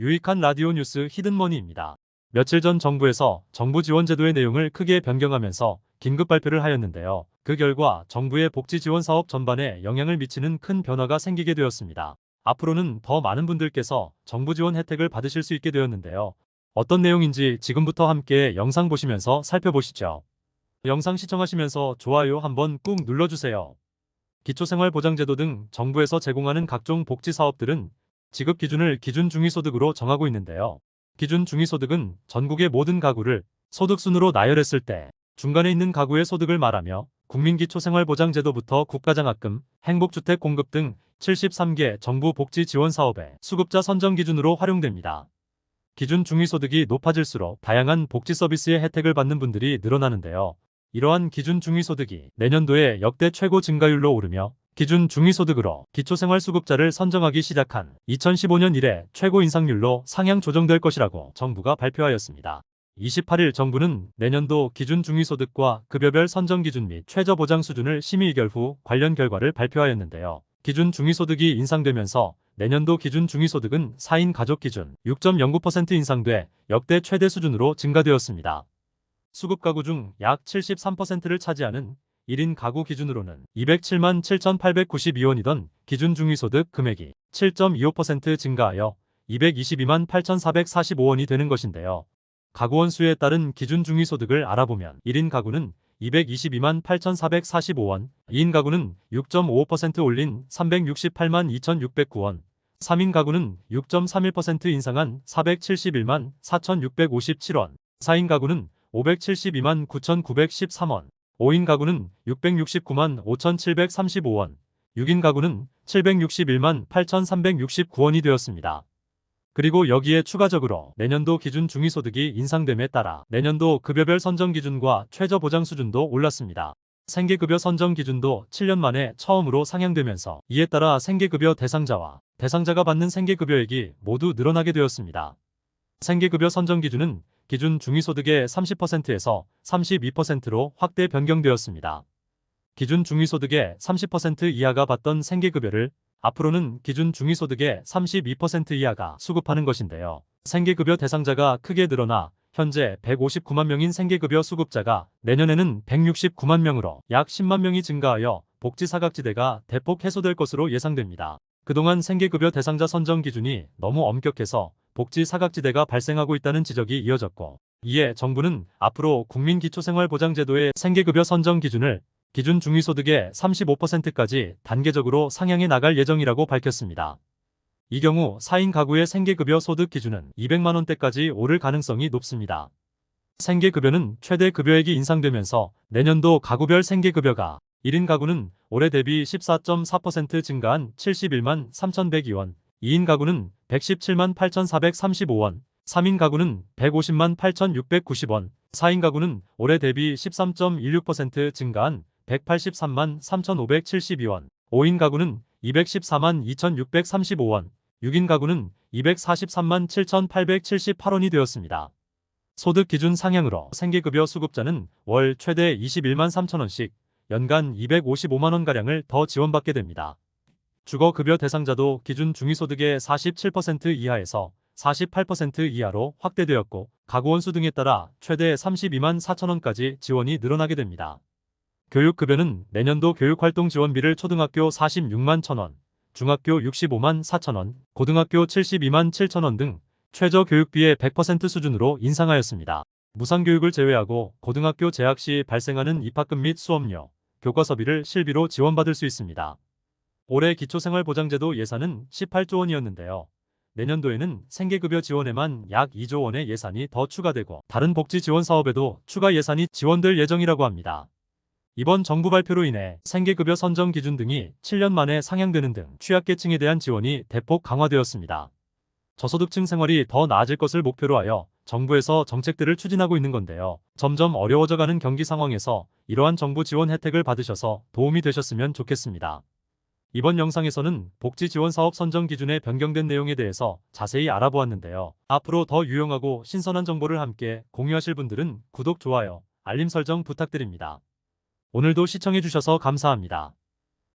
유익한 라디오 뉴스 히든머니입니다. 며칠 전 정부에서 정부 지원 제도의 내용을 크게 변경하면서 긴급 발표를 하였는데요. 그 결과 정부의 복지 지원 사업 전반에 영향을 미치는 큰 변화가 생기게 되었습니다. 앞으로는 더 많은 분들께서 정부 지원 혜택을 받으실 수 있게 되었는데요. 어떤 내용인지 지금부터 함께 영상 보시면서 살펴보시죠. 영상 시청하시면서 좋아요 한번 꾹 눌러주세요. 기초생활보장제도 등 정부에서 제공하는 각종 복지 사업들은 지급 기준을 기준 중위소득으로 정하고 있는데요. 기준 중위소득은 전국의 모든 가구를 소득순으로 나열했을 때 중간에 있는 가구의 소득을 말하며 국민기초생활보장제도부터 국가장학금, 행복주택 공급 등 73개 정부 복지 지원 사업의 수급자 선정 기준으로 활용됩니다. 기준 중위소득이 높아질수록 다양한 복지 서비스의 혜택을 받는 분들이 늘어나는데요. 이러한 기준 중위소득이 내년도에 역대 최고 증가율로 오르며 기준 중위소득으로 기초생활수급자를 선정하기 시작한 2015년 이래 최고 인상률로 상향 조정될 것이라고 정부가 발표하였습니다. 28일 정부는 내년도 기준 중위소득과 급여별 선정 기준 및 최저 보장 수준을 심의 의결 후 관련 결과를 발표하였는데요. 기준 중위소득이 인상되면서 내년도 기준 중위소득은 4인 가족 기준 6.09% 인상돼 역대 최대 수준으로 증가되었습니다. 수급 가구 중 약 73%를 차지하는 1인 가구 기준으로는 207만 7,892원이던 기준 중위소득 금액이 7.25% 증가하여 222만 8,445원이 되는 것인데요. 가구원 수에 따른 기준 중위소득을 알아보면 1인 가구는 222만 8,445원, 2인 가구는 6.55% 올린 368만 2,609원, 3인 가구는 6.31% 인상한 471만 4,657원, 4인 가구는 572만 9,913원, 5인 가구는 669만 5,735원, 6인 가구는 761만 8,369원이 되었습니다. 그리고 여기에 추가적으로 내년도 기준 중위소득이 인상됨에 따라 내년도 급여별 선정 기준과 최저 보장 수준도 올랐습니다. 생계급여 선정 기준도 7년 만에 처음으로 상향되면서 이에 따라 생계급여 대상자와 대상자가 받는 생계급여액이 모두 늘어나게 되었습니다. 생계급여 선정 기준은 기준 중위소득의 30%에서 32%로 확대 변경되었습니다. 기준 중위소득의 30% 이하가 받던 생계급여를 앞으로는 기준 중위소득의 32% 이하가 수급하는 것인데요. 생계급여 대상자가 크게 늘어나 현재 159만 명인 생계급여 수급자가 내년에는 169만 명으로 약 10만 명이 증가하여 복지 사각지대가 대폭 해소될 것으로 예상됩니다. 그동안 생계급여 대상자 선정 기준이 너무 엄격해서 복지 사각지대가 발생하고 있다는 지적이 이어졌고 이에 정부는 앞으로 국민기초생활보장제도의 생계급여 선정 기준을 기준 중위소득의 35%까지 단계적으로 상향해 나갈 예정이라고 밝혔습니다. 이 경우 4인 가구의 생계급여 소득 기준은 200만원대까지 오를 가능성이 높습니다. 생계급여는 최대 급여액이 인상되면서 내년도 가구별 생계급여가 1인 가구는 올해 대비 14.4% 증가한 71만 3,102원, 2인 가구는 117만 8,435원, 3인 가구는 150만 8,690원, 4인 가구는 올해 대비 13.16% 증가한 183만 3,572원, 5인 가구는 214만 2,635원, 6인 가구는 243만 7,878원이 되었습니다. 소득 기준 상향으로 생계급여 수급자는 월 최대 21만 3천원씩 연간 255만원가량을 더 지원받게 됩니다. 주거급여 대상자도 기준 중위소득의 47% 이하에서 48% 이하로 확대되었고 가구원 수 등에 따라 최대 32만 4천원까지 지원이 늘어나게 됩니다. 교육급여는 내년도 교육활동 지원비를 초등학교 46만 1천원, 중학교 65만 4천원, 고등학교 72만 7천원 등 최저 교육비의 100% 수준으로 인상하였습니다. 무상교육을 제외하고 고등학교 재학 시 발생하는 입학금 및 수업료, 교과서비를 실비로 지원받을 수 있습니다. 올해 기초생활보장제도 예산은 18조 원이었는데요. 내년도에는 생계급여 지원에만 약 2조 원의 예산이 더 추가되고 다른 복지 지원 사업에도 추가 예산이 지원될 예정이라고 합니다. 이번 정부 발표로 인해 생계급여 선정 기준 등이 7년 만에 상향되는 등 취약계층에 대한 지원이 대폭 강화되었습니다. 저소득층 생활이 더 나아질 것을 목표로 하여 정부에서 정책들을 추진하고 있는 건데요. 점점 어려워져가는 경기 상황에서 이러한 정부 지원 혜택을 받으셔서 도움이 되셨으면 좋겠습니다. 이번 영상에서는 복지 지원 사업 선정 기준의 변경된 내용에 대해서 자세히 알아보았는데요. 앞으로 더 유용하고 신선한 정보를 함께 공유하실 분들은 구독, 좋아요, 알림 설정 부탁드립니다. 오늘도 시청해주셔서 감사합니다.